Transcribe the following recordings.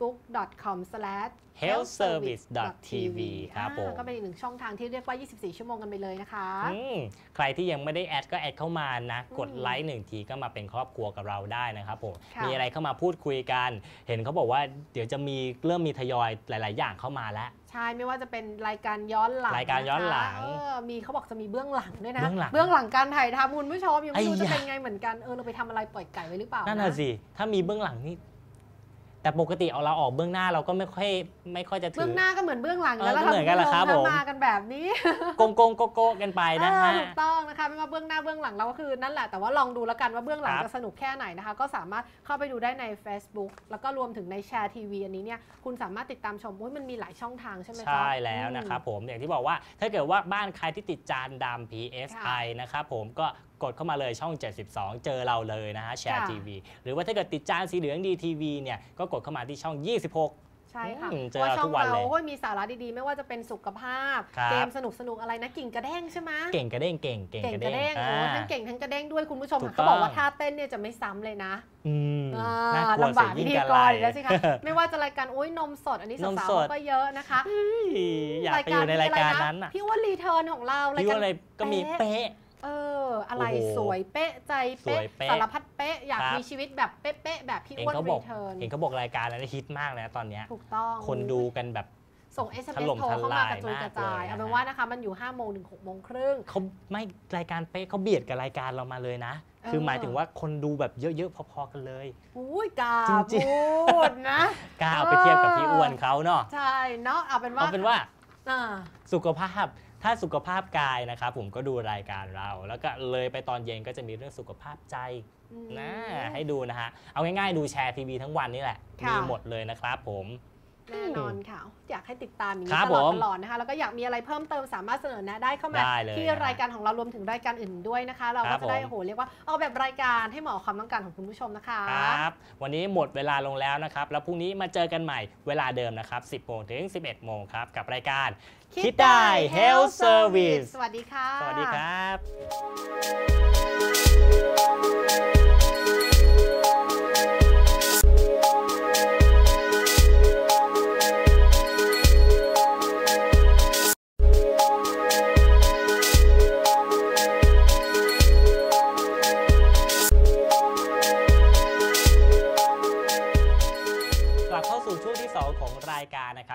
facebook.com healthservice.tv ครับผมก็เป็นอีกหนึ่งช่องทางที่เรียกว่า 24 ชั่วโมงกันไปเลยนะคะอืมใครที่ยังไม่ได้แอดก็แอดเข้ามานะอืมกดไลค์หนึ่งทีก็มาเป็นครอบครัวกับเราได้นะครับผมค่ะมีอะไรเข้ามาพูดคุยกัน เห็นเขาบอกว่าเดี๋ยวจะมีเริ่มมีทยอยหลาย ๆ อย่างเข้ามาแล้วใช่ไม่ว่าจะเป็นรายการย้อนหลังรายการย้อนหลังะคะเออมีเขาบอกจะมีเบื้องหลังด้วยนะ เบื้องหลังเบื้องหลังการถ่ายทำคุณผู้ชมยังไม่รู้ไอ้จะยะเป็นไงเหมือนกันเออเราไปทำอะไรปล่อยไก่ไว้หรือเปล่านั่นน่ะสิถ้ามีเบื้องหลังนี่ แต่ปกติเอาเราออกเบื้องหน้าเราก็ไม่ค่อยไม่ค่อยจะถืเบื้องหน้าก็เหมือนเบื้องหลังเออแล้วล่ะก็เหมือนกันแหละครับณผู้ชผมถ้ามากันแบบนี้โกงโกงโกโก้กันไปนะฮะเออถูกต้องนะคะไม่ว่าเบื้องหน้าเบื้องหลังเราก็คือนั่นแหละแต่ว่าลองดูแล้วกันว่าเบื้องหลังครับจะสนุกแค่ไหนนะคะ ก็สามารถเข้าไปดูได้ใน Facebook แล้วก็รวมถึงในแชร์ทีวีอันนี้เนี่ยคุณสามารถติดตามชมโอ้ยมันมีหลายช่องทางใช่ไหมคะใช่แล้วนะครับผมอย่างที่บอกว่าถ้าเกิดว่าบ้านใครที่ติดจานดำ PSI นะครับผมก็ กดเข้ามาเลยช่อง 72 เจอเราเลยนะฮะแชร์ค่ะทีวีหรือว่าถ้าเกิดติดจานสีเหลือง DTV เนี่ยก็กดเข้ามาที่ช่อง 26ใช่ค่ะอืมเจอว่าช่องทุกวันเราเลยโอ้ยมีสาระดีๆ ไม่ว่าจะเป็นสุขภาพครับเกมสนุกสนุกๆอะไรนะกิ่งกระเด้งใช่ไหมเก่งกระเด้งเก่งเก่งเก่งกระกระเด้เด้งงโอ้อ่าทั้งเก่งทั้งกระเด้งด้วยคุณผู้ชมถูกค่ะเขาบอกต้องว่าท่าเต้นเนี่ยจะไม่ซ้ำเลยนะอืมอ่าน่ากลัวลำบากเสียพิยิ่งธีกะกไรรอีกแล้วสิคะไม่ว่าจะรายการโอ้ยนมสดอันนี้นมสาวสดๆก็เยอะนะคะอยากไปอยู่ในรายการนั้นอะพี่ว่ารีเทิร์นของเรารายพี่การว่าอะไรก็มีเป๊ะ เออ อะไรโอ้โหสวยเป๊ะใจเป๊ะสวยเป๊ะสารพัดเป๊ะอยากครับ มีชีวิตแบบเป๊ะๆแบบพี่เห็นอ้วนเขาบรีอกเทิร์นเห็นเขาบอกรายการนั้นฮิตมากเลยนะตอนเนี้ย ถูกต้อง คนดูกันแบบ ส่ง ถ SMS ล่มโทรเข้ามากระจุยทลายกระจายมากเลยเอาเป็นนะว่านะคะ มันอยู่ 5 โมงถึง 6 โมงครึ่ง เขาไม่รายการเป๊ะเขาเบียดกับรายการเรามาเลยนะคือเออหมายถึงว่าคนดูแบบเยอะๆพอๆกันเลย อุ้ยกล้าจริง พูดนะ กล้าเอาไปเทียบกับพี่อ้วนเขาเนาะใช่เนาะเอาเป็นว่าเอาเป็นว่าอ่าสุขภาพ ถ้าสุขภาพกายนะครับผมก็ดูรายการเรา แล้วก็เลยไปตอนเย็นก็จะมีเรื่องสุขภาพใจอืมนะให้ดูนะฮะ เอาง่ายๆ ดูแชร์ทีวีทั้งวันนี่แหละค่ะมีหมดเลยนะครับผม แน่นอนค่ะ อยากให้ติดตามอย่างครันี้บตลอดผมตลอดนะคะ แล้วก็อยากมีอะไรเพิ่มเติมสามารถเสนอแนะได้เข้ามาได้เลยที่นะฮะรายการของเรารวมถึงรายการอื่นด้วยนะคะ เราครัก็บจะได้ผมโอ้โหเรียกว่าออกแบบรายการให้เหมาะกับความต้องการของคุณผู้ชมนะคะครับวันนี้หมดเวลาลงแล้วนะครับ แล้วพรุ่งนี้มาเจอกันใหม่เวลาเดิมนะครับ 10โมงถึง 11โมงครับกับรายการคิดได้ Health Service สวัสดีค่ะ สวัสดีครับ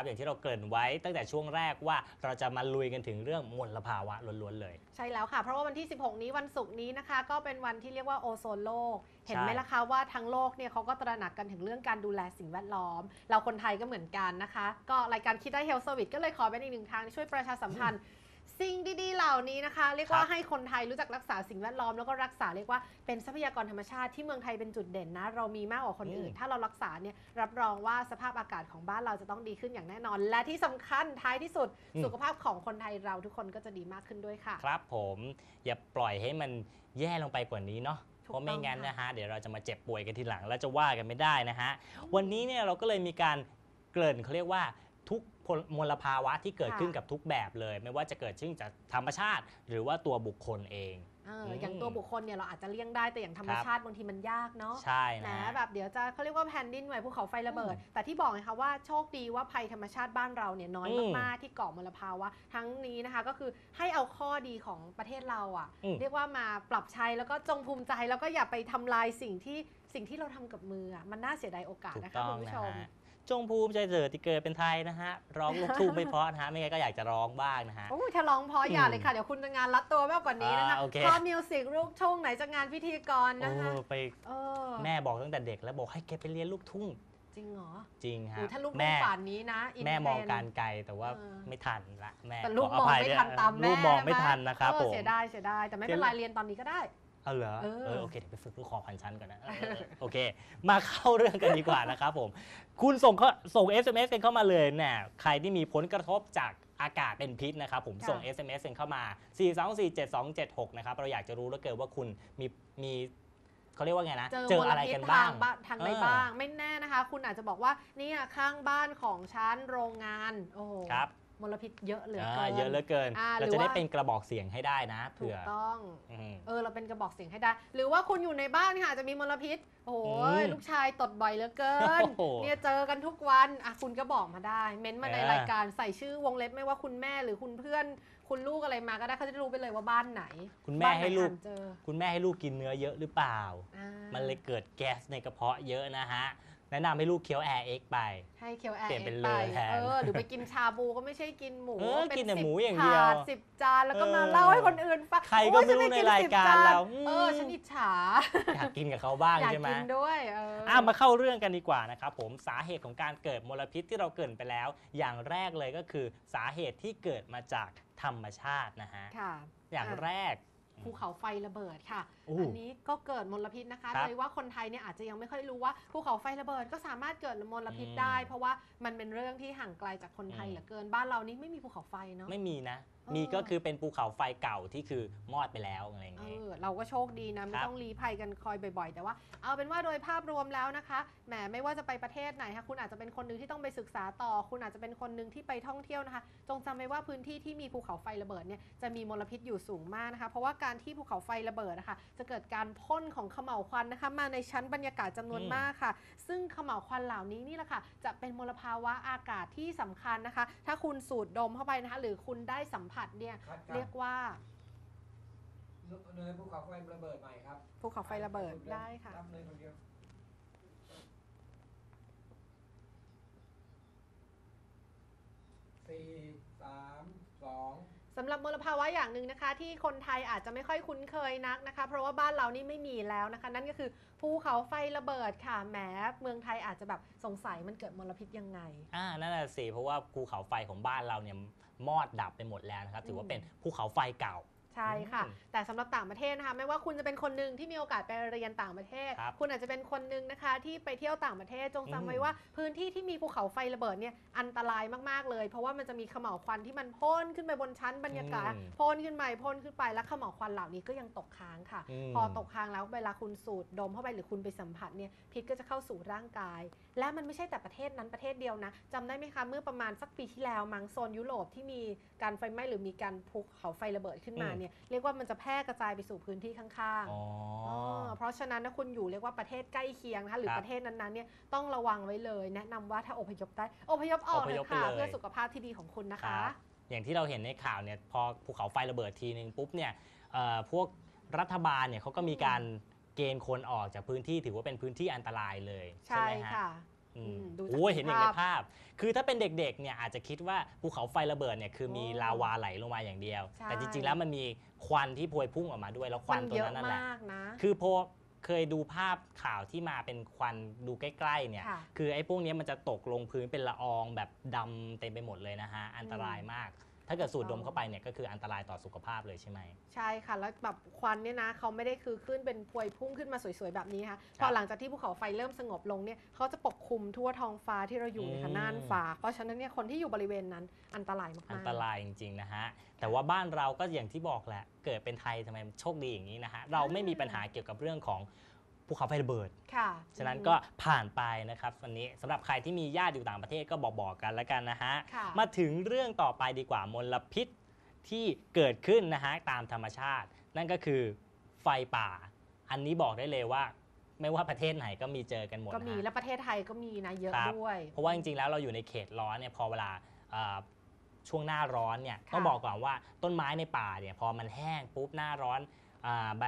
อย่างที่เราเกริ่นไว้ตั้งแต่ช่วงแรกว่าเราจะมาลุยกันถึงเรื่องมลภาวะล้วนๆเลย ใช่แล้วค่ะ เพราะว่าวันที่ 16 นี้วันศุกร์นี้นะคะ ก็เป็นวันที่เรียกว่าโอโซนโลก เห็นไหมใช่ล่ะคะว่าทั้งโลกเนี่ยเขาก็ตระหนักกันถึงเรื่องการดูแลสิ่งแวดล้อม เราคนไทยก็เหมือนกันนะคะ ก็รายการคิดได้เฮลท์เซอร์วิสก็เลยขอเป็นอีกหนึ่งทางช่วยประชาสัมพันธ์ สิ่งดีๆ เหล่านี้นะคะ เรียกว่าครับให้คนไทยรู้จักรักษาสิ่งแวดล้อมแล้วก็รักษาเรียกว่าเป็นทรัพยากรธรรมชาติที่เมืองไทยเป็นจุดเด่นนะ เรามีมากกว่าคนอื่น ถ้าเรารักษาเนี่ยรับรองว่าสภาพอากาศของบ้านเราจะต้องดีขึ้นอย่างแน่นอน และที่สำคัญท้ายที่สุดอืมสุขภาพของคนไทยเราทุกคนก็จะดีมากขึ้นด้วยค่ะ ครับผมอย่าปล่อยให้มันแย่ลงไปกว่านี้เนาะถูกเพราะไม่งั้นต้องค่ะนะฮะเดี๋ยวเราจะมาเจ็บป่วยกันทีหลัง แล้วจะว่ากันไม่ได้นะฮะวันนี้เนี่ยเราก็เลยมีการเกริ่นเขาเรียกว่า ทุกมลภาวะที่เกิดขึ้นกับทุกแบบเลย ไม่ว่าจะเกิดขึ้นจากธรรมชาติ หรือว่าตัวบุคคลเองเออมอย่างตัวบุคคลเนี่ยเราอาจจะเลี่ยงได้แต่อย่างธรรมครับชาติบางทีมันยากเนาะใช่แหมนะแบบเดี๋ยวจะเขาเรียกว่าแผ่นดินไหวภูเขาไฟระเบิด แต่ที่บอกไงคะว่าโชคดีว่าภัยธรรมชาติบ้านเราเนี่ยน้อยอืมมากๆที่ก่อมลภาวะทั้งนี้นะคะก็คือให้เอาข้อดีของประเทศเราอะอืมเรียกว่ามาปรับใช้แล้วก็จงภูมิใจแล้วก็อย่าไปทำลายสิ่งที่สิ่งที่เราทำกับมืออะมันน่าเสียดายโอกาสถูกนะคะต้องคุณผู้นะชมฮะ จงภูมิใจเถิดที่เกิดเป็นไทยนะฮะ ร้องลูกทุ่งไม่เพราะนะฮะ ไม่งั้นก็อยากจะร้องบ้างนะฮะ โอ้ยถ้าร้องเพราะอย่าเลยค่ะ เดี๋ยวคุณจะงานรัดตัวมากกว่านี้นะคะอ่าโอเค พอมิวสิกลูกทุ่งไหนจะงานพิธีกรนะคะโอ้ไปเออแม่บอกตั้งแต่เด็กแล้วบอกให้แกไปเรียนลูกทุ่งจริงเหรอจริงโอ้ฮะถ้าลูกแม่ทุ่งป่านนี้นะนแม่มองเทรนด์การไกลแต่ว่าเออ ไม่ทันละแม่แต่ลูกขมองภัยไม่ด้วยทันตามแม่ลูกมองไม่ใช่หทันนะครับเออผม เสียดายเสียดายแต่ไม่เป็นไรเรียนตอนนี้ก็ได้ เอาเหรอเออ เออโอเคเดี๋ยวไปฝึกลูกคอพันชั้นก่อนนะเออเออโอเค มาเข้าเรื่องกันดีกว่านะครับผม คุณส่งเขาส่ง SMS กันเข้ามาเลยเนี่ยใครที่มีผลกระทบจากอากาศเป็นพิษนะครับผมค่ะส่ง SMS กันเข้ามา 4247276 นะครับ เราอยากจะรู้แล้วเกิดว่าคุณมีมีเขาเรียกว่าไงนะ เจออะไรมลพิษกันบ้างทบ้ทางไหนเออ บ้าง ไม่แน่นะคะ คุณอาจจะบอกว่าเนี่ยข้างบ้านของชั้นโรงงาน โอ้โหครับ มลพิษเยอะเหลืออ่าเกิน เยอะเหลือเกิน อ่าเราหรือจะได้ว่า เป็นกระบอกเสียงให้ได้นะถูเผื่กอต้อง อืม เออเราเป็นกระบอกเสียงให้ได้ หรือว่าคุณอยู่ในบ้านค่ะอาจจะมีมลพิษ โอ้โหอืมลูกชายตดบ่อยเหลือเกิน โอ้โหเนี่ยเจอกันทุกวันอะคุณก็บอกมาได้ เม้นต์มาในเออ รายการใส่ชื่อวงเล็บไม่ว่าคุณแม่หรือคุณเพื่อน คุณลูกอะไรมาก็ได้เขาจะได้รู้ไปเลยว่าบ้านไหนคุณแม่บ้านไนให้ลูกอ่านเจอคุณแม่ให้ลูกกินเนื้อเยอะหรือเปล่า อ่า มันเลยเกิดแก๊สในกระเพาะเยอะนะฮะ แนะนำให้ลูกเคี้ยวแอร์เอ็กไป ให้เคียวแอร์เปลี่ยนเป็นไปเลยแทนเออหรือไปกินชาบูก็ไม่ใช่กินหมูเออเป็กินแต่สิบหมูอย่างเดียวถดสิบจานแล้วก็มาเออเล่าให้คนอื่นฟังใครก็โอ้ยไม่รู้ฉัในกิรายสิบการจนเราเออฉันอิจฉาอยากกินกับเขาบ้างอยากใช่ไหมกินด้วยเออออะมาเข้าเรื่องกันดีกว่านะครับผมสาเหตุของการเกิดมลพิษที่เราเกรินไปแล้ว อย่างแรกเลยก็คือสาเหตุที่เกิดมาจากธรรมชาตินะฮะค่ะอย่างอะแรก ภูเขาไฟระเบิดค่ะอู้อันนี้ก็เกิดมลพิษนะคะครับเลยว่าคนไทยเนี่ยอาจจะยังไม่ค่อยรู้ว่าภูเขาไฟระเบิดก็สามารถเกิดมลพิษอืมได้เพราะว่ามันเป็นเรื่องที่ห่างไกลจากคนไทยอืมเหลือเกินบ้านเรานี่ไม่มีภูเขาไฟเนาะ ไม่มีนะเออ มีก็คือเป็นภูเขาไฟเก่าที่คือมอดไปแล้วอะไรอย่างเอเงี้ยอเราก็โชคดีนะ ไม่ครับ ต้องรีภัยกันคอยบ่อย ๆ แต่ว่าเอาเป็นว่าโดยภาพรวมแล้วนะคะแหมไม่ว่าจะไปประเทศไหนคะคุณอาจจะเป็นคนหนึ่งที่ต้องไปศึกษาต่อ คุณอาจจะเป็นคนหนึ่งที่ไปท่องเที่ยวนะคะ จงจำไว้ว่าพื้นที่ที่มีภูเขาไฟระเบิดเนี่ยจะมีมลพิษอยู่สูงมากนะคะ เพราะว่าการที่ภูเขาไฟระเบิดนะคะจะเกิดการพ่นของเขม่าวควันนะคะ มาในชั้นบรรยากาศจำนวนอืม มากค่ะ ซึ่งเขม่าวควันเหล่านี้นี่แหละค่ะจะเป็นมลภาวะอากาศที่สำคัญนะคะ ถ้าคุณสูดดมเข้าไปนะคะ หรือคุณได้สัมผัสเนี่ยคัดเรียกว่าเนยภูเขาไฟระเบิดใหม่ครับภูเขาไฟระเบิดได้ค่ะ รับเนยคนเดียวสี่สามสอง สำหรับมลภาวะอย่างหนึ่งนะคะที่คนไทยอาจจะไม่ค่อยคุ้นเคยนักนะคะ เพราะว่าบ้านเรานี่ไม่มีแล้วนะคะ นั่นก็คือภูเขาไฟระเบิดค่ะแหมเมืองไทยอาจจะแบบสงสัยมันเกิดมลพิษยังไง อ่านั่นแหละสิเพราะว่าภูเขาไฟของบ้านเราเนี่ยมอดดับไปหมดแล้วนะครับถือว่าเป็นภูเขาไฟเก่า ใช่ค่ะ อืมแต่สำหรับต่างประเทศนะคะ ไม่ว่าคุณจะเป็นคนหนึ่งที่มีโอกาสไปเรียนต่างประเทศครับคุณอาจจะเป็นคนหนึ่งนะคะที่ไปเที่ยวต่างประเทศจงจำไว้อืมว่า พื้นที่ที่มีภูเขาไฟระเบิดเนี่ยอันตรายมากๆเลย เพราะว่ามันจะมีเขม่าวควันที่มันพ่นขึ้นไปบนชั้นบรรยากาศอืมพ่นขึ้นไปพ่นขึ้นไปแล้วเขม่าวควันเหล่านี้ก็ยังตกค้างค่ะมพอตกค้างแล้วเวลาคุณสูดดมเข้าไปหรือคุณไปสัมผัสเนี่ยพิษก็จะเข้าสู่ร่างกาย และมันไม่ใช่แต่ประเทศนั้นประเทศเดียวนะจำได้ไหมคะเมื่อประมาณสักปีที่แล้วมังโซนยุโรปที่มีการไฟไหม้หรือมีการภูเขาไฟระเบิดขึ้นมาอืมเนี่ยเรียกว่ามันจะแพร่กระจายไปสู่พื้นที่ข้างๆอ๋ออเพราะฉะนั้นถ้าคุณอยู่เรียกว่าประเทศใกล้เคียงนะคะหรือครับประเทศนั้นๆเนี่ยต้องระวังไว้เลย แนะนำว่าถ้าอพยพได้อพยพออกอพเถยพอะค่ะไปเลย เพื่อสุขภาพที่ดีของคุณนะครัคะ บอย่างที่เราเห็นในข่าวเนี่ยพอภูเขาไฟระเบิดทีนึงปุ๊บเนี่ยเอ่อพวกรัฐบาลเนี่ยเขาก็มีการเกณฑ์คนออกจากพื้นที่ถือว่าเป็นพื้นที่อันตรายเลยใช่ไหมฮะ ค่ะ อืมอืมดูจากโอ้ยเห็นอย่างในภาพภาพ คือถ้าเป็นเด็กๆ เนี่ยอาจจะคิดว่าภูเขาไฟระเบิดเนี่ยคือมีโอ้ลาวาไหลลงมาอย่างเดียว ใช่ แต่จริงๆ แล้วมันมีควันที่พวยพุ่งออกมาด้วย แล้วควัมันนตัวเยอะนั้นนั่นแหละ มากนะ คือพอเคยดูภาพข่าวที่มาเป็นควันดูใกล้ๆ เนี่ย ค่ะคือไอ้พวกเนี้ยมันจะตกลงพื้นเป็นละอองแบบดำเต็มไปหมดเลยนะฮะ อันตรายมาก ถ้าเกิดสูดดมเข้าไปเนี่ยก็คืออันตรายต่อสุขภาพเลยใช่ไหม ใช่ค่ะ แล้วแบบควันเนี่ยนะเขาไม่ได้คือขึ้นเป็นพวยพุ่งขึ้นมาสวยๆ แบบนี้นะคะพอหลังจากที่ภูเขาไฟเริ่มสงบลงเนี่ยเขาจะปกคลุมทั่วท้องฟ้าที่เราอยู่เลยค่ะอืมน่านฟ้า เพราะฉะนั้นเนี่ยคนที่อยู่บริเวณนั้นอันตรายมากๆอันตรายจริงๆนะฮะแต่ว่าบ้านเราก็อย่างที่บอกแหละเกิดเป็นไทยทำไมโชคดีอย่างนี้นะฮะเราไม่มีปัญหาเกี่ยวกับเรื่องของ ภูเขาไฟระเบิด ค่ะ ฉะนั้นก็ผ่านไปนะครับวันนี้สำหรับใครที่มีญาติอยู่ต่างประเทศก็บอกๆกันแล้วกันนะฮะ ค่ะ มาถึงเรื่องต่อไปดีกว่ามลพิษที่เกิดขึ้นนะฮะตามธรรมชาติ นั่นก็คือไฟป่า อันนี้บอกได้เลยว่า ไม่ว่าประเทศไหนก็มีเจอกันหมดก็มีนะฮะและประเทศไทยก็มีนะเยอะครับ ด้วย เพราะว่าจริงๆ แล้วเราอยู่ในเขตร้อนเนี่ยพอเวลาเอ่อช่วงหน้าร้อนเนี่ยค่ะต้องบอกก่อนว่าต้นไม้ในป่าเนี่ยพอมันแห้งปุ๊บหน้าร้อนอ่าใบ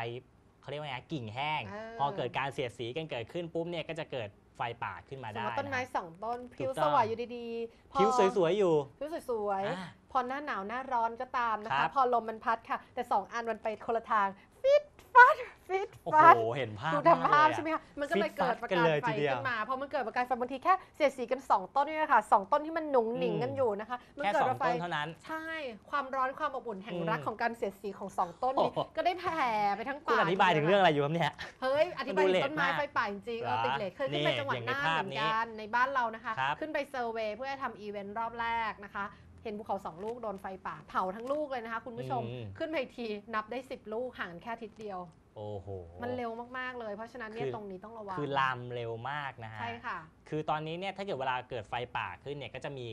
เขาเรียกว่าไงกิ่งแห้งเออพอเกิดการเสียดสีกันเกิดขึ้นปุ๊บเนี่ยก็จะเกิดไฟป่าขึ้นมาสมได้มติต้นไม้นะสองต้นผิวถูกต้สองวยอยู่ดีๆพอผิวสวยๆอยู่ผิวสวยอ่าๆพอหน้าหนาวหน้าร้อนก็ตามนะครัคะบพอลมมันพัดค่ะ แต่สองอันมันไปคนละทางฟิตฟัด ฟิตโอ้ฟัดโห เห็นภาพดูทำภาพมกเลยอะ ใช่ไหมคะ มันก็เลยฟิตเกิดฟัดประกันกายเลยไฟทีเดียวขึ้นมาพอมันเกิดประกายไฟบางทีแค่เสียดสีกัน 2 ต้นนี่ค่ะสองต้นที่มันหนุงหนิงกันอืมอยู่นะคะ มันแค่เกิดสองไฟต้นเท่านั้น ใช่ ความร้อนความอบอุ่นแห่งอืมรักของการเสียดสีของสองต้นนี้โอ้โห ก็ได้แผ่ไปทั้งคุณป่าอธิบายถึงเรื่องอะไรอยู่ครับเนี่ย เฮ้ยอธิบายมันดูถึงต้นไม้เลทมากไฟป่าจริงๆเออเหรอติดเลทเคยขึ้นไปนี่จังหวัดอย่างในน่านภาพเหมือนนี้กันในบ้านเรานะคะ ครับ ขึ้นไปเซอร์เวย์เพื่อทำอีเวนต์รอบแรกนะคะ เห็นภูเขาสองลูกโดนไฟป่าเผาทั้งลูกเลยนะคะ คุณผู้ชมอืมขึ้นไปอีกทีนับได้ 10 ลูกห่างกันแค่อาทิศเดียว โอ้โหมันเร็วมาก ๆ เลย เพราะฉะนั้นเนี่ยคือตรงนี้ต้องระวัง คือลามเร็วมากนะฮะ ใช่ค่ะ คือตอนนี้เนี่ยถ้าเกิดเวลาเกิดไฟป่าขึ้นเนี่ยก็จะมี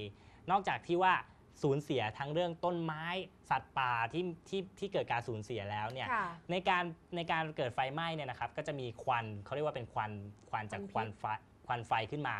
นอกจากที่ว่าสูญเสียทั้งเรื่องต้นไม้สัตว์ป่าที่ที่ที่เกิดการสูญเสียแล้วเนี่ยค่ะในการในการเกิดไฟไหม้เนี่ยนะครับก็จะมีควันเขาเรียกว่าเป็นควันควันจากคควัวันนพิษไฟควันไฟขึ้นมา